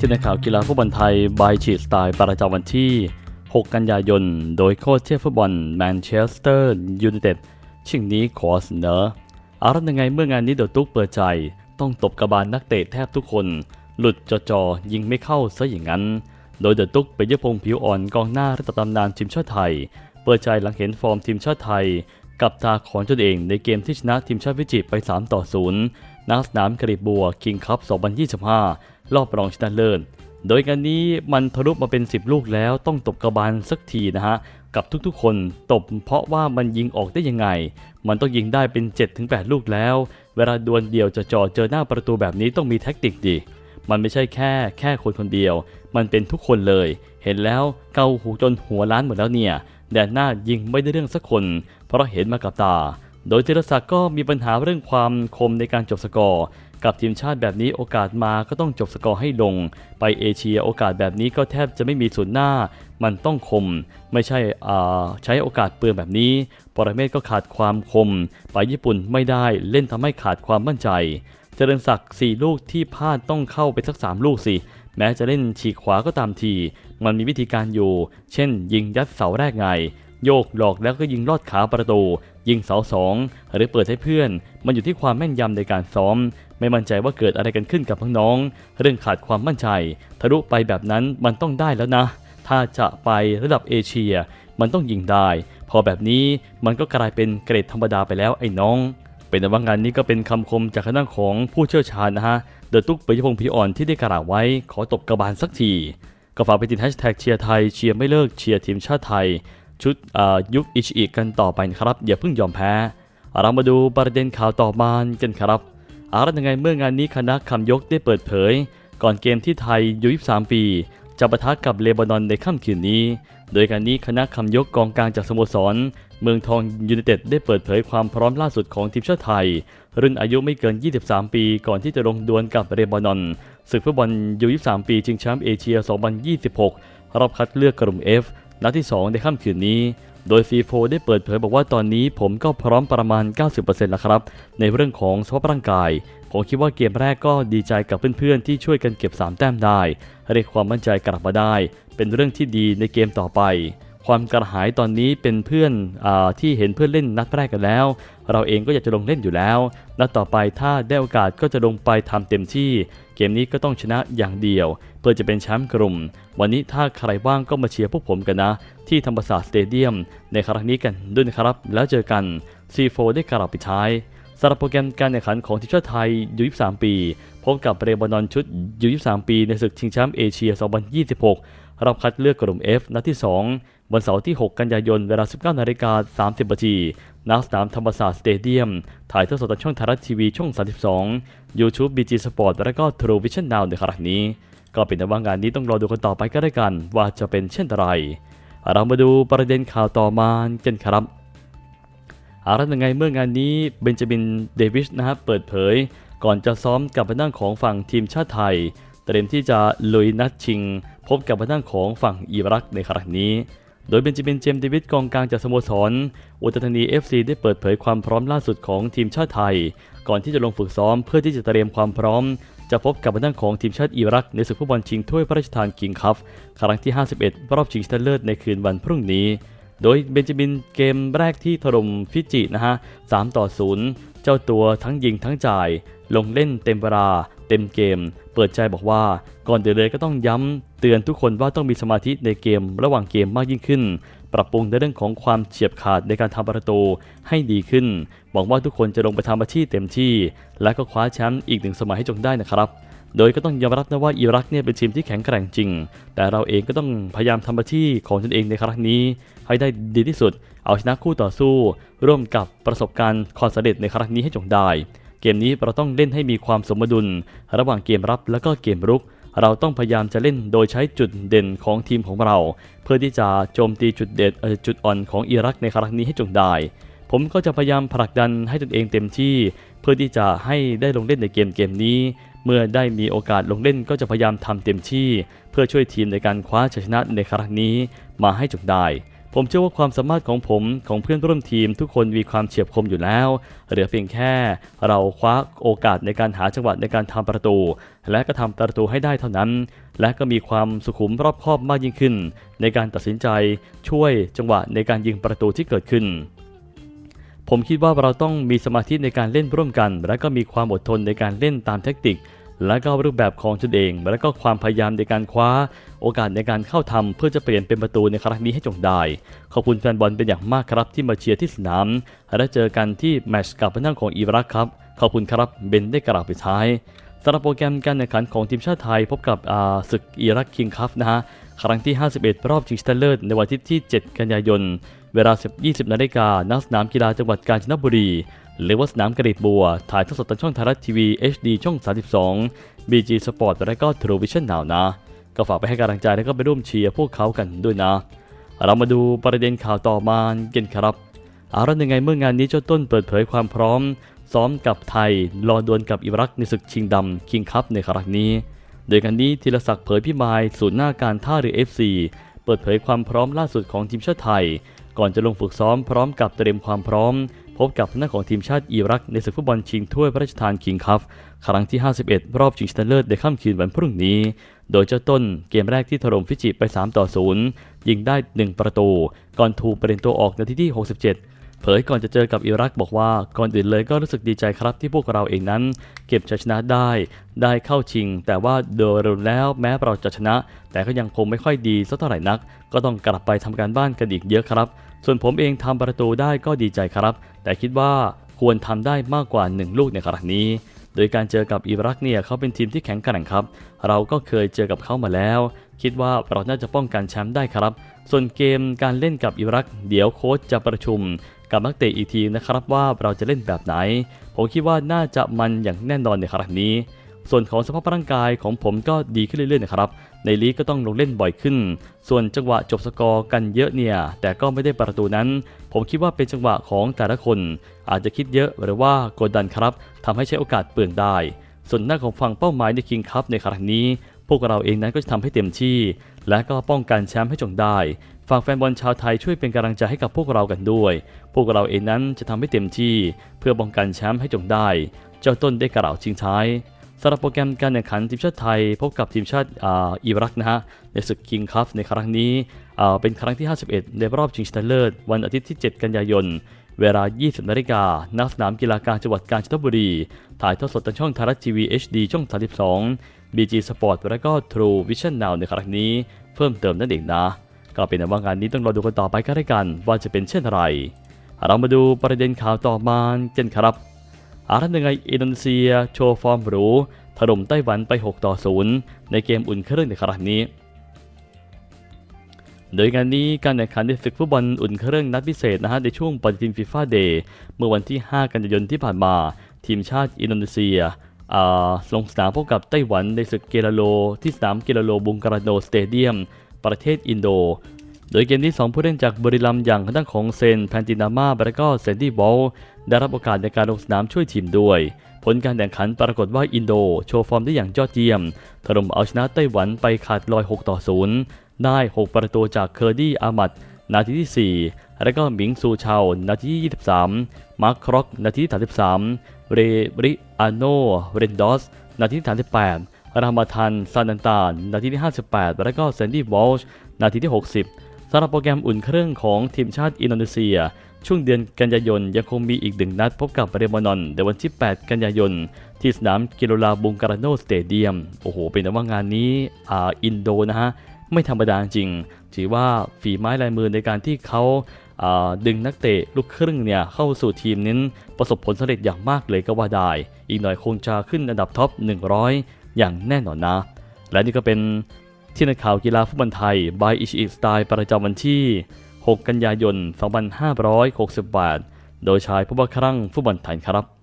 ที่ในข่าวกีฬาฟุตบอลไทยบายชีดสไตล์ประจำวันที่ 6 กันยายน โดยโค้ชเชฟฟุตบอลแมนเชสเตอร์ยูไนเต็ดชิงนี้ขอเสนออารัตยังไงเมื่องานนี้เดอตุกเปิดใจ ต้องตบกระบาลนักเตะแทบทุกคน หลุดจอจอๆยิงไม่เข้าซะอย่างนั้น โดยเดอตุกเป็นยพงผิวอ่อนกองหน้าระดับตำนานทีมชาติไทย เปิดใจหลังเห็นฟอร์มทีมชาติไทย กับตาของตนเองในเกมที่ชนะทีมชาติฟิจิไป 3 ต่อ0ณสนามกรีบบัวคิงคัพ2025 รอบรองชนะเลิศโดยงานนี้มันทะลุมาเป็น 10 ลูกแล้วต้องตบกระบาลสักทีนะฮะ กับทุกๆคนตบเพราะว่ามันยิงออกได้ยังไง มันต้องยิงได้เป็น 7-8 ลูกแล้ว เวลาดวลเดียวจะจ่อเจอหน้าประตูแบบนี้ต้องมีแท็กติกดี มันไม่ใช่แค่แค่คนคนเดียว มันเป็นทุกคนเลย เห็นแล้วเกาหูจนหัวล้านหมดแล้วเนี่ยแดนหน้ายิงไม่ได้เรื่องสักคน เพราะเห็นมากับตา โดยธีรศักดิ์ก็มีปัญหาเรื่องความคมในการจบสกอร์ กับทีมชาติแบบนี้โอกาสมาก็ต้องจบสกอร์ให้ลง ไปเอเชียโอกาสแบบนี้ก็แทบจะไม่มีศูนหน้า มันต้องคม ไม่ใช่อ่าใช้โอกาสเปลืองแบบนี้ ปรเมศก็ขาดความคม ไปญี่ปุ่นไม่ได้เล่นทำให้ขาดความมั่นใจ เจริญศักดิ์4ลูกที่พลาดต้องเข้าไปสัก 3 ลูกสิ แม้จะเล่นฉีกขวาก็ตามที มันมีวิธีการอยู่ เช่น ยิงยัดเสาแรกไงโยกหลอกแล้วก็ยิงลอดขาประตู ยิงเสาสองหรือเปิดให้เพื่อน มันอยู่ที่ความแม่นยำในการซ้อม ไม่มั่นใจว่าเกิดอะไรกันขึ้นกับน้องๆเรื่องขาดความมั่นใจทะลุไปแบบนั้นมันต้องได้แล้วนะ ถ้าจะไประดับเอเชีย มันต้องยิงได้ พอแบบนี้มันก็กลายเป็นเกรดธรรมดาไปแล้วไอ้น้องเป็นว่างานนี้ก็เป็นคำคมจากคณะของผู้เชี่ยวชาญนะฮะ เดอะตุ๊กปิยพงศ์พีอ่อนที่ได้กล่าวไว้ขอตบกระบาลสักที ก็ฝากไปติดแฮชแท็กเชียร์ไทยเชียร์ไม่เลิกเชียร์ทีมชาติไทย ชุดยุคอิชิอิกันต่อไปนะครับ อย่าเพิ่งยอมแพ้ เรามาดูประเด็นข่าวต่อมากันครับ อารัตยังไงเมื่องานนี้คณะคำยกได้เปิดเผย ก่อนเกมที่ไทยอายุ23 ปี จะปะทะกับเลบานอนในค่ำคืนนี้ โดยการนี้คณะคำยกกองกลางจากสโมสร เมืองทองยูไนเต็ดได้เปิดเผยความพร้อมล่าสุดของทีมชาติไทย รุ่นอายุไม่เกิน 23 ปี ก่อนที่จะลงดวลกับเลบานอนศึกฟุตบอลยู23 ปีชิงแชมป์เอเชีย 2026 รอบคัดเลือกกลุ่ม F นัดที่ 2 ในค่ำคืนนี้ โดยซีโฟได้เปิดเผยบอกว่าตอนนี้ผมก็พร้อมประมาณ 90%แล้วครับ ในเรื่องของสภาพร่างกาย ผมคิดว่าเกมแรกก็ดีใจกับเพื่อนๆ ที่ช่วยกันเก็บ 3 แต้มได้ เรียกความมั่นใจกลับมาได้ เป็นเรื่องที่ดีในเกมต่อไป ความกระหายตอนนี้เป็นเพื่อนอที่เห็นเพื่อนเล่นนัดแรกกันแล้ว เราเองก็อยากจะลงเล่นอยู่แล้วนัดต่อไปถ้าได้โอกาสก็จะลงไปทำเต็มที่ เกมนี้ก็ต้องชนะอย่างเดียว เพื่อจะเป็นแชมป์กลุ่ม วันนี้ถ้าใครว่างก็มาเชียร์พวกผมกันนะ ที่ธรรมศาสตร์สเตเดียม ในครั้งนี้กันด้วยนะครับ แล้วเจอกัน C4 ได้กล่าวปิดท้ายสำหรับโปรแกรมการแข่งขันของทีมชาติไทยยู23 ปี พบกับเรบานอนชุดยู23 ปีในศึกชิงแชมป์เอเชีย 2026 รอบคัดเลือกกลุ่ม F นัดที่ 2 วันเสาร์ที่ 6 กันยายน เวลา 19นาฬิกา30นาทีณสนามธรรมศาสตร์สเตเดียม ถ่ายทอดสดทางช่องไทยรัฐทีวีช่อง 32 YouTube BG Sport และก็ True Vision Now ในครั้งนี้ ก็เป็นว่างานนี้ต้องรอดูกันต่อไปก็ได้กัน ว่าจะเป็นเช่นไร เรามาดูประเด็นข่าวต่อมากันครับอารัตยังไงเมื่องานนี้เบนจามินเดวิสนะครับเปิดเผย ก่อนจะซ้อมกับทางด้านของฝั่งทีมชาติไทย เตรียมที่จะลุยนัดชิง พบกับทางด้านของฝั่งอิรักในครั้งนี้ โดยเบนจามินเจมส์เดวิสกองกลางจากสโมสร อุตรธานี FC ได้เปิดเผยความพร้อมล่าสุดของทีมชาติไทย ก่อนที่จะลงฝึกซ้อมเพื่อที่จะเตรียมความพร้อม จะพบกับทางด้านของทีมชาติอิรักในศึกฟุตบอลชิงถ้วยพระราชทานคิงคัพครั้งที่ 51 รอบชิงชนะเลิศในคืนวันพรุ่งนี้โดยเบนจามินเกมแรกที่ถล่มฟิจินะฮะ 3 ต่อ 0 เจ้าตัวทั้งยิงทั้งจ่าย ลงเล่นเต็มเวลา เต็มเกม เปิดใจบอกว่าก่อนเดินเลยก็ต้องย้ำ เตือนทุกคนว่าต้องมีสมาธิในเกมระหว่างเกมมากยิ่งขึ้น ปรับปรุงในเรื่องของความเฉียบขาดในการทำประตูให้ดีขึ้นหวังว่าทุกคนจะลงไปทำอาชีพเต็มที่ และก็คว้าแชมป์อีกหนึ่งสมัยให้จงได้นะครับ โดยก็ต้องยอมรับนะว่าอิรักเนี่ยเป็นทีมที่แข็งแกร่งจริง แต่เราเองก็ต้องพยายามทำหน้าที่ของตนเองในครั้งนี้ ให้ได้ดีที่สุด เอาชนะคู่ต่อสู้ ร่วมกับประสบการณ์ความสำเร็จในครั้งนี้ให้จงได้ เกมนี้เราต้องเล่นให้มีความสมดุล ระหว่างเกมรับและก็เกมรุก เราต้องพยายามจะเล่นโดยใช้จุดเด่นของทีมของเรา เพื่อที่จะโจมตีจุดเด่นจุดอ่อนของอิรักในครั้งนี้ให้จงได้ผมก็จะพยายามผลักดันให้ตนเองเต็มที่ เพื่อที่จะให้ได้ลงเล่นในเกมเกมนี้ เมื่อได้มีโอกาสลงเล่นก็จะพยายามทำเต็มที่ เพื่อช่วยทีมในการคว้าชัยชนะในครั้งนี้มาให้จงได้ ผมเชื่อว่าความสามารถของผมของเพื่อนร่วมทีมทุกคนมีความเฉียบคมอยู่แล้ว เหลือเพียงแค่เราคว้าโอกาสในการหาจังหวะในการทำประตู และก็ทำประตูให้ได้เท่านั้น และก็มีความสุขุมรอบคอบมากยิ่งขึ้น ในการตัดสินใจช่วยจังหวะในการยิงประตูที่เกิดขึ้นผมคิดว่าเราต้องมีสมาธิในการเล่นร่วมกัน และก็มีความอดทนในการเล่นตามแทคติก และก็รูปแบบของตนเอง และก็ความพยายามในการคว้า โอกาสในการเข้าทำเพื่อจะเปลี่ยนเป็นประตูในครั้งนี้ให้จงได้ ขอบคุณแฟนบอลเป็นอย่างมากครับที่มาเชียร์ที่สนาม และเจอกันที่แมตช์กับพนังของอิรักครับ ขอบคุณครับเบนได้กล่าวปิดท้ายสำหรับโปรแกรมการแข่งขันของทีมชาติไทยพบกับศึกอิรักคิงคัพนะฮะครั้งที่ 51 รอบชิงชนะเลิศในวันทิตย์ที่ 7 กันยายน เวลา 20นาฬิกาณสนามกีฬาจังหวัดกาญจนบุรี หรือว่าสนามกระดิบบัว ถ่ายทอดสดทางช่องไทยรัฐทีวี HD ช่อง 32 BG Sport และก็ True Vision Now นะ ก็ฝากไปให้กำลังใจแล้วก็ไปร่วมเชียร์พวกเขากันด้วยนะ เรามาดูประเด็นข่าวต่อมากันครับเอาละยังไงเมื่องานนี้เจ้าต้นเปิดเผยความพร้อม ซ้อมกับไทย รอดวลกับอิรักในศึกชิงดำคิงคัพในครั้งนี้ โดยกันนี้ธีรศักดิ์เผยพิมายศูนย์หน้าการท่าเรือ FC เปิดเผยความพร้อมล่าสุดของทีมชาติไทย ก่อนจะลงฝึกซ้อมพร้อมกับเตรียมความพร้อม พบกับหน้าของทีมชาติอิรักในศึกฟุตบอลชิงถ้วยพระราชทานคิงคัพครั้งที่ 51 รอบชิงชนะเลิศในค่ำคืนวันพรุ่งนี้ โดยเจ้าต้นเกมแรกที่ถล่มฟิจิไป 3 ต่อ 0 ยิงได้ 1 ประตู ก่อนถูกเปลี่ยนตัวออกนาทีที่ 67เผยก่อนจะเจอกับอิรักบอกว่าก่อนอื่นเลยก็รู้สึกดีใจครับที่พวกเราเองนั้น เก็บชัยชนะได้ ได้เข้าชิง แต่ว่าโดยรวมแล้วแม้เราจะชนะ แต่ก็ยังคงไม่ค่อยดีสักเท่าไหร่นัก ก็ต้องกลับไปทำการบ้านกันอีกเยอะครับ ส่วนผมเองทำประตูได้ก็ดีใจครับ แต่คิดว่าควรทำได้มากกว่า 1 ลูกในครั้งนี้ โดยการเจอกับอิรักเนี่ยเขาเป็นทีมที่แข็งแกร่งครับ เราก็เคยเจอกับเขามาแล้ว คิดว่าเราน่าจะป้องกันแชมป์ได้ครับ ส่วนเกมการเล่นกับอิรัก เดี๋ยวโค้ชจะประชุม กับนักเตะอีกทีนะครับว่าเราจะเล่นแบบไหน ผมคิดว่าน่าจะมันอย่างแน่นอนในครั้งนี้ ส่วนของสภาพร่างกายของผมก็ดีขึ้นเรื่อยๆนะครับ ในลีกก็ต้องลงเล่นบ่อยขึ้น ส่วนจังหวะจบสกอร์กันเยอะเนี่ย แต่ก็ไม่ได้ประตูนั้น ผมคิดว่าเป็นจังหวะของแต่ละคน อาจจะคิดเยอะหรือว่ากดดันครับทำให้ใช้โอกาสเปลืองได้ ส่วนหน้าของฝั่งเป้าหมายในคิงคัพในครั้งนี้ พวกเราเองนั้นก็จะทำให้เต็มที่ และก็ป้องกันแชมป์ให้จงได้ฝากแฟนบอลชาวไทยช่วยเป็นกำลังใจให้กับพวกเรากันด้วย พวกเราเองนั้นจะทำให้เต็มที่ เพื่อป้องกันแชมป์ให้จงได้ เจ้าต้นได้กล่าวทิ้งท้าย สำหรับโปรแกรมการแข่งขันทีมชาติไทย พบกับทีมชาติอ,อิรักนะฮะในศึกคิงคัพในครั้งนี้เป็นครั้งที่ 51 ในรอบชิงชนะเลิศวันอาทิตย์ที่ 7 กันยายน เวลา 20นาฬิกาณสนามกีฬากลางจังหวัดกาญจนบุรี ถ่ายทอดสดทางช่องไทยรัฐทีวี HD ช่อง 32 BG Sport และก็ True Vision Now ในครั้งนี้เพิ่มเติมนั่นเองนะ ก็เป็นว่างานนี้ต้องรอดูกันต่อไปก็ได้กัน ว่าจะเป็นเช่นไร เรามาดูประเด็นข่าวต่อมากันครับ อาทันยังไงอินโดนีเซีย โชว์ฟอร์มหรูถล่มไต้หวันไป 6 ต่อ 0 ในเกมอุ่นเครื่องในครั้งนี้ โดยงานนี้การแข่งขันในศึกฟุตบอลอุ่นเครื่องนัดพิเศษนะฮะในช่วงปฏิทินฟีฟ่าเดย์เมื่อวันที่ 5 กันยายนที่ผ่านมา ทีมชาติอินโดนีเซียลงสนามพบกับไต้หวันในศึกเกลาโล ที่สนามเกลาโลบุงการาโนสเตเดียม ประเทศอินโด โดยเกมที่ 2 ผู้เล่นจากบริลัมย์อย่างทางด้านของเซนแพนตินาม่าและก็เซนดี้บอลได้รับโอกาสในการลงสนามช่วยทีมด้วย ผลการแข่งขันปรากฏว่าอินโด โชว์ฟอร์มได้อย่างยอดเยี่ยม ถล่มเอาชนะไต้หวันไปขาดลอย 6 ต่อ 0 ได้ 6 ประตูจากเคอร์ดี้อามัดนาทีที่ 4 และก็หมิงซูเชานาทีที่ 23 มาร์คครอกนาทีที่ 33 เรบริอาโนเรนดอสนาทีที่ 38รามาทันซานันตานนาทีที่ 58 และก็เซนดี้วอลช์นาทีที่ 60 สำหรับโปรแกรมอุ่นเครื่องของทีมชาติอินโดนีเซีย ช่วงเดือนกันยายนยังคงมีอีกหนึ่งนัดพบกับเรมานอนในวันที่ 8 กันยายน ที่สนามกิโลลาบุงการาโนสเตเดียม โอ้โห เป็นว่างานนี้อ่าอินโดนะฮะ ไม่ธรรมดาจริง ถือว่าฝีไม้ลายมือในการที่เขาอ่าดึงนักเตะลูกครึ่งเนี่ยเข้าสู่ทีมนั้นประสบผลสำเร็จอย่างมากเลยก็ว่าได้ อีกหน่อยคงจะขึ้นอันดับท็อป 100 อย่างแน่นอนนะ และนี่ก็เป็น ที่นักข่าวกีฬาฟุตบอลไทยบายอิชิสไตล์ประจำวันที่ 6 กันยายน 2568 โดยชายผู้บังครั่งฟุตบอลไทยครับ